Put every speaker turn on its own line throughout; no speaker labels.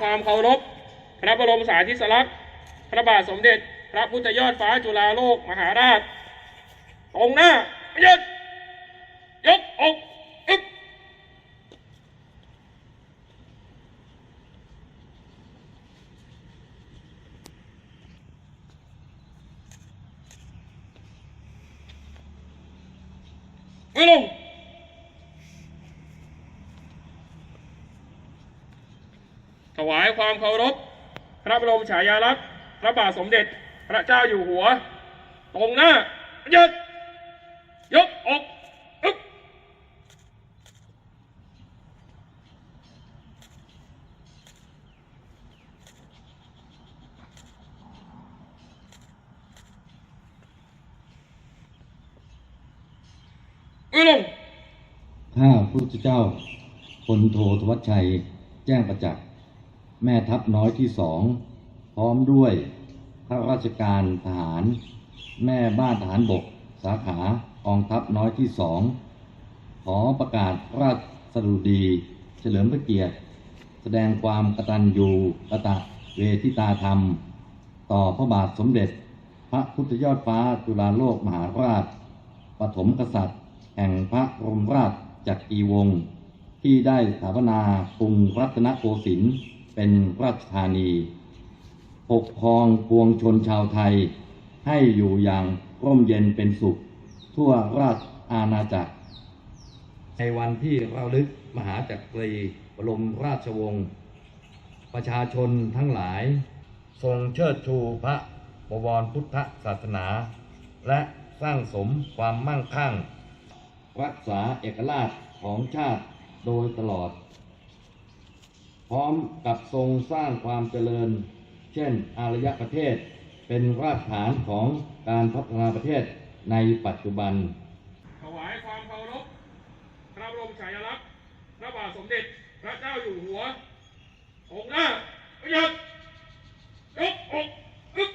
ความเคารพพระบรมสารีริสลักษณ์พระบาทสมเด็จ พระพุทธยอดฟ้าจุฬาโลกมหาราชตรงหน้ายืดยกอกอึ๊บมือลง ถวายความเคารพ พระบรมฉายาลักษณ์พระบาทสมเด็จพระเจ้าอยู่หัว ตรงหน้ายืดยกอกอึ๊บมือลง
ข้าพระพุทธเจ้าพลโทธวัชชัย แจ้งประจักษ์ แม่ทัพน้อยที่สองพร้อมด้วยข้าราชการทหาร แม่บ้านทหารบก สาขากองทัพน้อยที่สองขอประกาศราชสดุดี เฉลิมพระเกียรติ แสดงความกตัญญูกตะเวทิตาธรรม ต่อพระบาทสมเด็จ พระพุทธยอดฟ้าจุฬาโลกมหาราช ปฐมกษัตริย์ แห่งพระบรมราชจักรีวงศ์ที่ได้สถาปนากรุงรัตนโกสินทร์ เป็นราชธานีปกครองปวงชนชาวไทย ให้อยู่อย่างร่มเย็นเป็นสุข ทั่วราชอาณาจักร ในวันที่เราลึกมหาจักรีบรมราชวงศ์ประชาชนทั้งหลาย ทรงเชิดชูพระบวรพุทธศาสนา และสร้างสมความมั่งคั่ง รักษาเอกราชของชาติโดยตลอด พร้อมกับทรงสร้างความเจริญ เช่น อารยประเทศ เป็นรากฐานของการพัฒนาประเทศในปัจจุบัน
ถวายความเคารพพระบรมฉายาลักษณ์พระบาทสมเด็จพระเจ้าอยู่หัว องค์หน้าประยัดยกอกอึ๊บ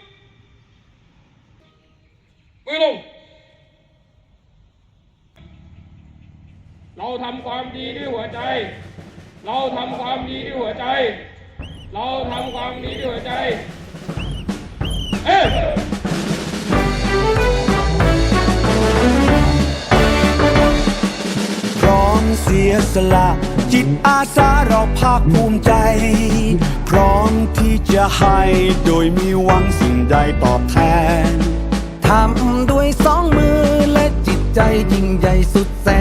มือลงเราทำความดีด้วยหัวใจ เราทำความดีด้วยหัวใจ เราทำความดีด้วยหัวใจ เอ้ย
พร้อมเสียสละ จิตอาสาเราภาคภูมิใจ พร้อมที่จะให้โดยมีหวังสิ่งใดตอบแทน ทำด้วยสองมือและจิตใจยิ่งใหญ่สุดแสน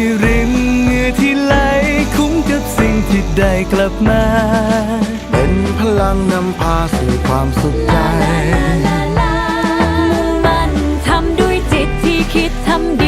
ที่รินเหงื่อที่ไหลคุ้มกับสิ่งที่ได้กลับมา เป็นพลังนำพาสู่ความสุขใจ
มุ่งมั่นทำด้วยจิตที่คิดทำดี